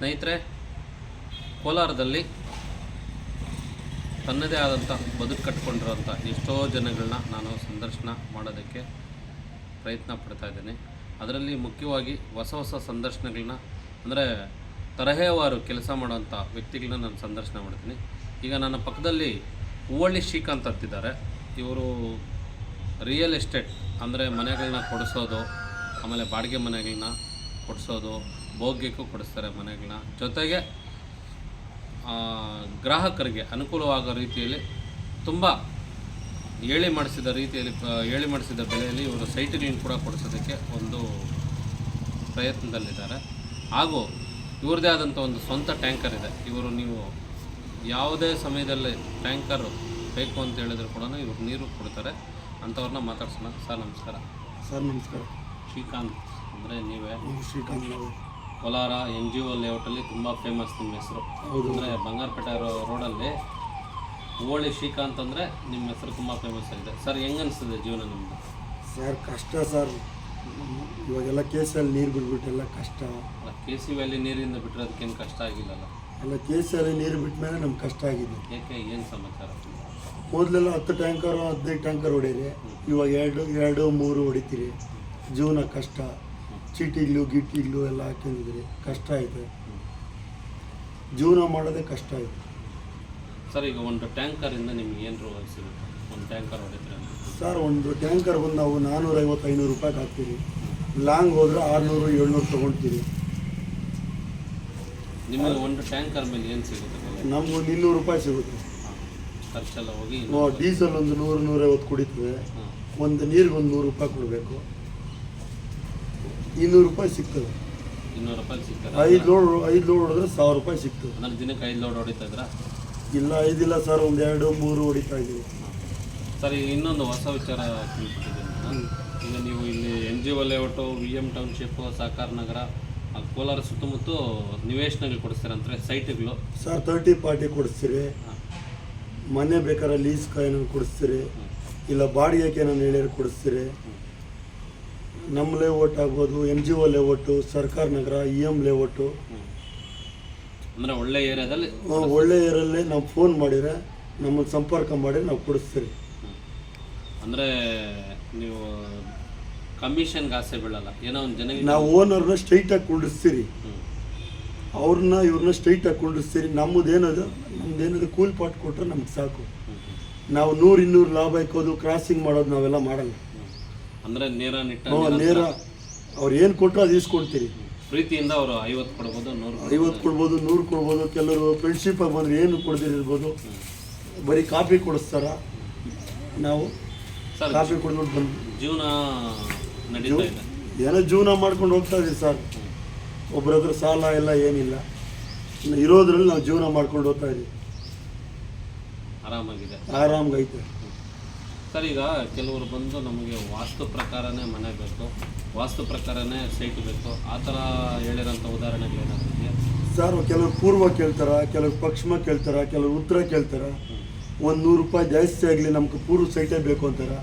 ಸ್ನೇಹಿತರೆ, ಕೋಲಾರದಲ್ಲಿ ತನ್ನದೇ ಆದಂಥ ಬದುಕು ಕಟ್ಕೊಂಡಿರೋಂಥ ಎಷ್ಟೋ ಜನಗಳನ್ನ ನಾನು ಸಂದರ್ಶನ ಮಾಡೋದಕ್ಕೆ ಪ್ರಯತ್ನ ಪಡ್ತಾ ಇದ್ದೀನಿ. ಅದರಲ್ಲಿ ಮುಖ್ಯವಾಗಿ ಹೊಸ ಹೊಸ ಸಂದರ್ಶನಗಳನ್ನ ಅಂದರೆ ತರಹೇವಾರು ಕೆಲಸ ಮಾಡೋಂಥ ವ್ಯಕ್ತಿಗಳನ್ನ ನಾನು ಸಂದರ್ಶನ ಮಾಡ್ತೀನಿ. ಈಗ ನನ್ನ ಪಕ್ಕದಲ್ಲಿ ಹೂವಳ್ಳಿ ಶ್ರೀಕಾಂತ್ ಅಂತಿದ್ದಾರೆ ಇವರು ರಿಯಲ್ ಎಸ್ಟೇಟ್, ಅಂದರೆ ಮನೆಗಳನ್ನ ಕೊಡಿಸೋದು, ಆಮೇಲೆ ಬಾಡಿಗೆ ಮನೆಗಳನ್ನ ಕೊಡಿಸೋದು ಭೋಗ್ಯಕ್ಕೂ ಕೊಡಿಸ್ತಾರೆ ಮನೆಗಳನ್ನ. ಜೊತೆಗೆ ಗ್ರಾಹಕರಿಗೆ ಅನುಕೂಲವಾಗೋ ರೀತಿಯಲ್ಲಿ ತುಂಬ ಹೇಳಿ ಮಾಡಿಸಿದ ರೀತಿಯಲ್ಲಿ ಏಳಿ ಹೇಳಿ ಮಾಡಿಸಿದ ಬೆಲೆಯಲ್ಲಿ ಇವರು ಸೈಟ್ಗಳನ್ನ ಕೂಡ ಕೊಡಿಸೋದಕ್ಕೆ ಒಂದು ಪ್ರಯತ್ನದಲ್ಲಿದ್ದಾರೆ. ಹಾಗೂ ಇವ್ರದ್ದೇ ಆದಂಥ ಒಂದು ಸ್ವಂತ ಟ್ಯಾಂಕರ್ ಇದೆ. ಇವರು ನೀವು ಯಾವುದೇ ಸಮಯದಲ್ಲಿ ಟ್ಯಾಂಕರು ಬೇಕು ಅಂತ ಹೇಳಿದ್ರು ಕೂಡ ಇವರು ನೀರು ಕೊಡ್ತಾರೆ. ಅಂಥವ್ರನ್ನ ಮಾತಾಡ್ಸೋಣ. ಸರ್ ನಮಸ್ಕಾರ. ಸರ್ ನಮಸ್ಕಾರ. ಶ್ರೀಕಾಂತ್ ಅಂದರೆ ನೀವೇ ಶ್ರೀಕಾಂತ್ ನಾವು. ಕೋಲಾರ ಎನ್ ಜಿ ಒ ಲೇಔಟಲ್ಲಿ ತುಂಬ ಫೇಮಸ್ ನಿಮ್ಮ ಹೆಸರು. ಅಂದರೆ ಬಂಗಾರಪೇಟೆ ರೋಡಲ್ಲಿ ಹೋಳಿ ಶ್ರೀಕಾಂತ್ ಅಂದರೆ ನಿಮ್ಮ ಹೆಸರು ತುಂಬ ಫೇಮಸ್ ಆಗಿದೆ. ಸರ್ ಹೆಂಗೆ ಅನಿಸ್ತದೆ ಜೀವನ ನಿಮ್ಮದು ಸರ್ ಕಷ್ಟ ಸರ್. ಇವಾಗೆಲ್ಲ ಕೇಸಲ್ಲಿ ನೀರು ಬಿಟ್ಬಿಟ್ಟೆಲ್ಲ ಕಷ್ಟ. ಕೆ ಸಿ ವ್ಯಾಲಿ ನೀರಿಂದ ಬಿಟ್ಟರೆ ಅದಕ್ಕೇನು ಕಷ್ಟ ಆಗಿಲ್ಲಲ್ಲ? ಎಲ್ಲ ಅಲ್ಲಿ ನೀರು ಬಿಟ್ಟ ಮೇಲೆ ನಮ್ಗೆ ಕಷ್ಟ ಆಗಿದೆ. ಏಕೆ ಏನು ಸಮಾಚಾರ? ಮೊದಲೆಲ್ಲ ಹತ್ತು ಟ್ಯಾಂಕರು ಹದಿನೈದು ಟ್ಯಾಂಕರ್ ಹೊಡೀರಿ. ಇವಾಗ ಎರಡು ಎರಡು ಮೂರು ಹೊಡಿತೀರಿ. ಜೀವನ ಕಷ್ಟ. ಚೀಟಿಗ್ಲು ಗಿಟ್ಟಿಗ್ಲು ಎಲ್ಲ ಹಾಕಿದ್ರಿ ಕಷ್ಟ ಆಯಿತು. ಜೀವನ ಮಾಡೋದೇ ಕಷ್ಟ ಆಯಿತು. ಸರ್ ಈಗ ಒಂದು ಟ್ಯಾಂಕರಿಂದ ನಿಮ್ಗೆ ಏನು ರೋಗ ಸಿಗುತ್ತೆ? ಒಂದು ಟ್ಯಾಂಕರ್ ಹೊಡೆದ್ರೆ ಸರ್ ಒಂದು ಟ್ಯಾಂಕರ್ ಬಂದು ನಾವು ನಾನ್ನೂರೈವತ್ತು ಐನೂರು ರೂಪಾಯಿಗೆ ಹಾಕ್ತೀವಿ. ಲಾಂಗ್ ಹೋದ್ರೆ ಆರುನೂರು ಏಳ್ನೂರು ತೊಗೊಳ್ತೀವಿ. ನಿಮಗೆ ಒಂದು ಟ್ಯಾಂಕರ್ ಮೇಲೆ ಏನು ಸಿಗುತ್ತೆ ನಮ್ಗೆ ಒಂದು ಇನ್ನೂರು ರೂಪಾಯಿ ಸಿಗುತ್ತೆ. ಖರ್ಚೆಲ್ಲ ಹೋಗಿ ಡೀಸೆಲ್ ಒಂದು ನೂರು ನೂರೈವತ್ತು ಕುಡಿತದೆ ಹಾಂ. ಒಂದು ನೀರಿಗೆ ಒಂದು ನೂರು ರೂಪಾಯಿ ಕೊಡಬೇಕು. ಇನ್ನೂರು ರೂಪಾಯಿ ಸಿಗ್ತದೆ. ಇನ್ನೂರು ರೂಪಾಯಿ ಸಿಗ್ತದೆ ಐದು ಲೋಡ್ ಐದು ಲೋಡ್ ಹೊಡೆದ್ರೆ ಸಾವಿರ ರೂಪಾಯಿ ಸಿಗ್ತದೆ. ಅಂದ್ರೆ ದಿನಕ್ಕೆ ಐದು ಲೋಡ್ ಹೊಡಿತಾ ಇದ್ರಾ ಇಲ್ಲ ಐದಿಲ್ಲ ಸರ್ ಒಂದು ಎರಡು ಮೂರು ಹೊಡಿತಾ ಇದ್ದೀವಿ. ಸರ್ ಈಗ ಇನ್ನೊಂದು ಹೊಸ ವಿಚಾರ ತಿಳ್ಕೊಟ್ಟಿದ್ದೀನಿ ನಾನು. ಈಗ ನೀವು ಇಲ್ಲಿ N G O layout V M township Sahakara Nagar ಆ ಕೋಲಾರ ಸುತ್ತಮುತ್ತ ನಿವೇಶನಗಳು ಕೊಡಿಸ್ತೀರಂತೆ ಸೈಟ್ಗಳು? ಸರ್ ತರ್ಟಿ ಪಾರ್ಟಿ ಕೊಡಿಸ್ತೀರಿ ಮನೆ ಬೇಕಾದ್ರೆ ಲೀಸ್ ಕಾಯಿನ ಕೊಡಿಸ್ತೀರಿ. ಇಲ್ಲ ಬಾಡಿಗೆಗೆ ನಾನು ಹೇಳಿದ್ರೆ ಕೊಡಿಸ್ತೀರಿ. ನಮ್ಮ ಲೇಔಟ್ ಆಗ್ಬೋದು ಎನ್ ಜಿ ಒ ಲೇಔಟು ಸರ್ಕಾರ ನಗರ ಇ ಎಂ ಲೇಔಟು ಅಂದರೆ ಒಳ್ಳೆ ಏರಿಯಾದಲ್ಲಿ ಒಳ್ಳೆ ಏರಲ್ಲೇ ನಾವು ಫೋನ್ ಮಾಡಿದ್ರೆ ನಮ್ಮನ್ನು ಸಂಪರ್ಕ ಮಾಡಿ ನಾವು ಕೊಡಿಸ್ತೀರಿ. ಅಂದರೆ ನೀವು ಕಮಿಷನ್ಗೆ ಆಸೆ ಬೀಳಲ್ಲ ಏನೋ ಒಂದು ಜನ ನಾವು ಓನರ್ನ ಸ್ಟ್ರೈಟಾಗಿ ಕುಂಡಿಸ್ತೀರಿ. ಅವ್ರನ್ನ ಇವ್ರನ್ನ ಸ್ಟ್ರೈಟಾಗಿ ಕುಂಡಿಸ್ತೀರಿ. ನಮ್ಮದೇನದು ನಮ್ದೇನದು ಕೂಲ್ ಪಾಟ್ ಕೊಟ್ಟರೆ ನಮ್ಗೆ ಸಾಕು. ನಾವು ನೂರು ಇನ್ನೂರು ಲಾಭ ಇಕ್ಕೋದು ಕ್ರಾಸಿಂಗ್ ಮಾಡೋದು ನಾವೆಲ್ಲ ಮಾಡಲ್ಲ. ಅಂದ್ರೆ ನೇರ ನಿಟ್ಟ ನೇರ. ಅವ್ರು ಏನು ಕೊಟ್ಟರು ಅದು ಇಸ್ಕೊಡ್ತೀರಿ ಪ್ರೀತಿಯಿಂದ ಅವರು ಐವತ್ತು ಕೊಡ್ಬೋದು ನೂರು ಐವತ್ತು ಕೊಡ್ಬೋದು ನೂರು ಕೊಡ್ಬೋದು ಕೆಲವರು ಫ್ರೆಂಡ್ಶಿಪ್ಪಾಗಿ ಬಂದರೆ ಏನು ಕೊಡ್ದಿರ್ಬೋದು ಬರೀ ಕಾಫಿ ಕೊಡಿಸ್ತಾರ. ನಾವು ಸರ್ ಕಾಫಿ ಕೊಡ್ಬಿಟ್ಟು ಬಂದು ಜೀವನ ನಡೀತಾ ಇದೆ. ಏನೋ ಜೀವನ ಮಾಡ್ಕೊಂಡು ಹೋಗ್ತಾ ಇದೀವಿ ಸರ್. ಒಬ್ಬರ ಹತ್ರ ಸಾಲ ಎಲ್ಲ ಏನಿಲ್ಲ. ಇರೋದ್ರಲ್ಲಿ ನಾವು ಜೀವನ ಮಾಡ್ಕೊಂಡು ಹೋಗ್ತಾ ಇದೀವಿ. ಆರಾಮಾಗಿದೆ. ಆರಾಮ್ಗೈತೆ. ಸರ್ ಈಗ ಕೆಲವರು ಬಂದು ನಮಗೆ ವಾಸ್ತು ಪ್ರಕಾರನೇ ಮನೆ ಬೇಕು ವಾಸ್ತು ಪ್ರಕಾರನೇ ಸೈಟ್ ಬೇಕು ಆ ಥರ ಹೇಳಿರೋಂಥ ಉದಾಹರಣೆಗಳೇನಾದ್ರು ಇದೆಯಾ? ಸರ್ ಕೆಲವರು ಪೂರ್ವ ಕೇಳ್ತಾರೆ ಕೆಲವರು ಪಶ್ಚಿಮ ಕೇಳ್ತಾರೆ ಕೆಲವರು ಉತ್ತರ ಕೇಳ್ತಾರೆ? ಒಂದು ನೂರು ರೂಪಾಯಿ ಜಾಸ್ತಿ ಆಗಲಿ ನಮ್ಗೆ ಪೂರ್ವ ಸೈಟೇ ಬೇಕು ಅಂತಾರೆ?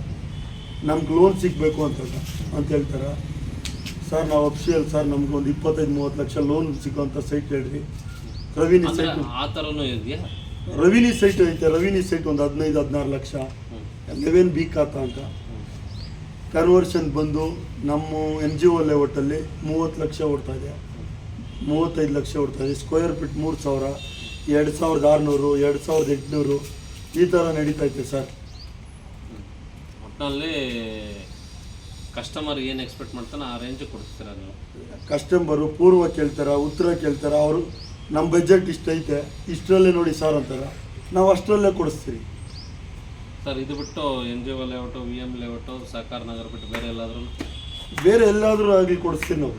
ನಮ್ಗೆ ಲೋನ್ ಸಿಗಬೇಕು ಅಂತ ಅಂತ ಹೇಳ್ತಾರೆ? ಸರ್ ನಾವು ಅಫಿಷಿಯಲ್ ಸರ್ ನಮ್ಗೆ ಒಂದು ಇಪ್ಪತ್ತೈದು ಮೂವತ್ತು ಲಕ್ಷ ಲೋನ್ ಸಿಗೋಂಥ ಸೈಟ್ ಹೇಳ್ರಿ. ರವಿನಿ ಸೈಟ್ ಆ ಥರನೂ ಇದೆಯಾ? ರವಿನಿ ಸೈಟ್ ಐತೆ ರವಿನಿ ಸೈಟ್ ಒಂದು ಹದಿನೈದು ಹದಿನಾರು ಲಕ್ಷ. ಲೆವೆನ್ ಬಿ ಖಾತ ಅಂತ. ಕನ್ವರ್ಷನ್ ಬಂದು ನಮ್ಮ ಎನ್ ಜಿ ಒ ಲೆವಟಲ್ಲಿ ಮೂವತ್ತು ಲಕ್ಷ ಓಡ್ತಾ ಇದೆ. ಮೂವತ್ತೈದು ಲಕ್ಷ ಓಡ್ತಾ ಇದೆ. ಸ್ಕ್ವೇರ್ ಫೀಟ್ ಮೂರು ಸಾವಿರ ಎರಡು ಸಾವಿರದ ಆರುನೂರು ಎರಡು ಸಾವಿರದ ಎಂಟುನೂರು. ಈ ಥರ ನಡೀತಾ ಐತೆ ಸರ್. ಒಟ್ಟಿನಲ್ಲಿ ಕಸ್ಟಮರ್ ಏನು ಎಕ್ಸ್ಪೆಕ್ಟ್ ಮಾಡ್ತಾನೆ ಆ ರೇಂಜ್ ಕೊಡ್ತೀರಾ ನೀವು? ಕಸ್ಟಮರು ಪೂರ್ವ ಕೇಳ್ತಾರ ಉತ್ತರ ಕೇಳ್ತಾರ ಅವರು ನಮ್ಮ ಬಜೆಟ್ ಇಷ್ಟ ಐತೆ ಇಷ್ಟರಲ್ಲೇ ನೋಡಿ ಸರ್ ಅಂತಾರೆ. ನಾವು ಅಷ್ಟರಲ್ಲೇ ಕೊಡಿಸ್ತೀವಿ. ಸರ್ ಇದು ಬಿಟ್ಟು N G O layout V M layout Sahakara Nagar ಬಿಟ್ಟು ಬೇರೆ ಎಲ್ಲಾದರೂ? ಬೇರೆ ಎಲ್ಲಾದರೂ ಆಗಲಿ ಕೊಡಿಸ್ತೀವಿ ನಾವು.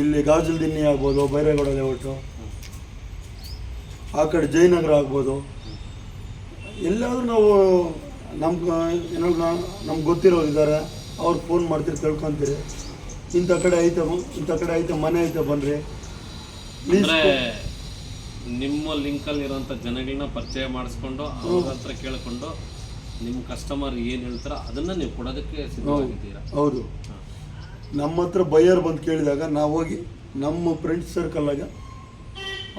ಇಲ್ಲಿ ಗಾಜಲ್ ದಿನ್ನಿ ಆಗ್ಬೋದು ಬೈರೇಗೌಡ ಲೇಔಟು ಆ ಕಡೆ ಜಯನಗರ ಆಗ್ಬೋದು. ಎಲ್ಲಾದರೂ ನಾವು ನಮ್ಗೆ ಏನೋ ನಮ್ಗೆ ಗೊತ್ತಿರೋರು ಇದ್ದಾರೆ ಅವ್ರು ಫೋನ್ ಮಾಡ್ತೀರಿ ತಿಳ್ಕೊಂತೀರಿ ಇಂಥ ಕಡೆ ಐತೆ ಇಂಥ ಕಡೆ ಐತೆ ಮನೆ ಐತೆ ಬನ್ನಿರಿ ಅಂದ್ರೆ ನಿಮ್ಮ ಲಿಂಕಲ್ಲಿ ಇರುವಂತ ಜನಗಳನ್ನ ಪರಿಚಯ ಮಾಡಿಸ್ಕೊಂಡು ಅವ್ರ ಹತ್ರ ಕೇಳಿಕೊಂಡು ನಿಮ್ಮ ಕಸ್ಟಮರ್ ಏನು ಹೇಳ್ತಾರೋ ಅದನ್ನ ನೀವು ಕೊಡೋದಕ್ಕೆ ಸಿದ್ಧವಾಗಿದ್ದೀರಾ ಹೌದು ನಮ್ಮ ಹತ್ರ ಬೈಯರ್ ಬಂದು ಕೇಳಿದಾಗ ನಾವು ಹೋಗಿ ನಮ್ಮ ಫ್ರೆಂಡ್ಸ್ ಸರ್ಕಲ್ಲಾಗ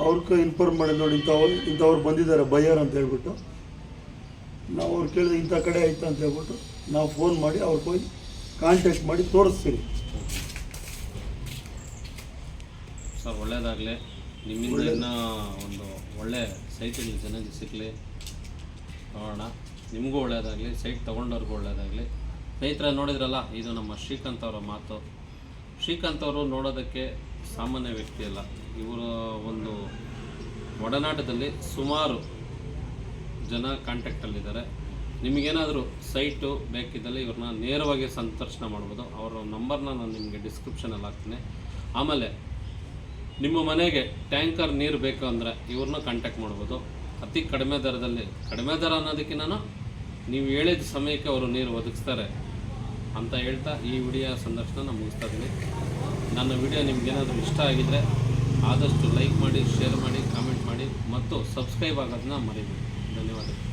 ಅವ್ರಿಗೆ ಇನ್ಫಾರ್ಮ್ ಮಾಡಿ ನೋಡಿ ಇಂಥವ್ರು ಇಂಥವ್ರು ಬಂದಿದ್ದಾರೆ ಬಯ್ಯರ್ ಅಂತ ಹೇಳ್ಬಿಟ್ಟು. ನಾವು ಅವ್ರು ಕೇಳಿದ್ರೆ ಇಂಥ ಕಡೆ ಆಯ್ತು ಅಂತ ಹೇಳ್ಬಿಟ್ಟು ನಾವು ಫೋನ್ ಮಾಡಿ ಅವ್ರಿಗೆ ಹೋಗಿ ಕಾಂಟ್ಯಾಕ್ಟ್ ಮಾಡಿ ತೋರಿಸ್ತೀವಿ. ಸರ್ ಒಳ್ಳೇದಾಗಲಿ. ನಿಮ್ಮಿಂದ. ಇನ್ನೂ ಒಂದು ಒಳ್ಳೆ ಸೈಟಲ್ಲಿ ಜನಕ್ಕೆ ಸಿಗಲಿ. ನೋಡೋಣ. ನಿಮಗೂ ಒಳ್ಳೆಯದಾಗಲಿ ಸೈಟ್ ತೊಗೊಂಡವ್ರಿಗೂ ಒಳ್ಳೇದಾಗಲಿ. ಸ್ನೇಹಿತರ ನೋಡಿದ್ರಲ್ಲ ಇದು ನಮ್ಮ ಶ್ರೀಕಾಂತ್ ಅವರ ಮಾತು. ಶ್ರೀಕಾಂತ್ ಅವರು ನೋಡೋದಕ್ಕೆ ಸಾಮಾನ್ಯ ವ್ಯಕ್ತಿ ಅಲ್ಲ. ಇವರು ಒಂದು ಒಡನಾಟದಲ್ಲಿ ಸುಮಾರು ಜನ ಕಾಂಟ್ಯಾಕ್ಟಲ್ಲಿದ್ದಾರೆ ನಿಮಗೇನಾದರೂ ಸೈಟು ಬೇಕಿದ್ದಲ್ಲಿ ಇವ್ರನ್ನ ನೇರವಾಗಿ ಸಂದರ್ಶನ ಮಾಡ್ಬೋದು. ಅವರ ನಂಬರ್ನ ನಾನು ನಿಮಗೆ ಡಿಸ್ಕ್ರಿಪ್ಷನಲ್ಲಿ ಹಾಕ್ತೀನಿ. ಆಮೇಲೆ ನಿಮ್ಮ ಮನೆಗೆ ಟ್ಯಾಂಕರ್ ನೀರು ಬೇಕು ಅಂದರೆ ಇವ್ರನ್ನ ಕಾಂಟ್ಯಾಕ್ಟ್ ಮಾಡ್ಬೋದು. ಅತಿ ಕಡಿಮೆ ದರದಲ್ಲಿ. ಕಡಿಮೆ ದರ ಅನ್ನೋದಕ್ಕಿಂತ ನೀವು ಹೇಳಿದ ಸಮಯಕ್ಕೆ ಅವರು ನೀರು ಒದಗಿಸ್ತಾರೆ ಅಂತ ಹೇಳ್ತಾ ಈ ವಿಡಿಯೋ ಸಂದರ್ಶನ ಮುಗಿಸ್ತಾ ಇದ್ದೀನಿ. ನನ್ನ ವಿಡಿಯೋ ನಿಮ್ಗೇನಾದರೂ ಇಷ್ಟ ಆಗಿದ್ದರೆ ಆದಷ್ಟು ಲೈಕ್ ಮಾಡಿ ಶೇರ್ ಮಾಡಿ ಕಾಮೆಂಟ್ ಮಾಡಿ ಮತ್ತು ಸಬ್ಸ್ಕ್ರೈಬ್ ಆಗೋದನ್ನ ಮರಿಬೇಡಿ. ಧನ್ಯವಾದಗಳು.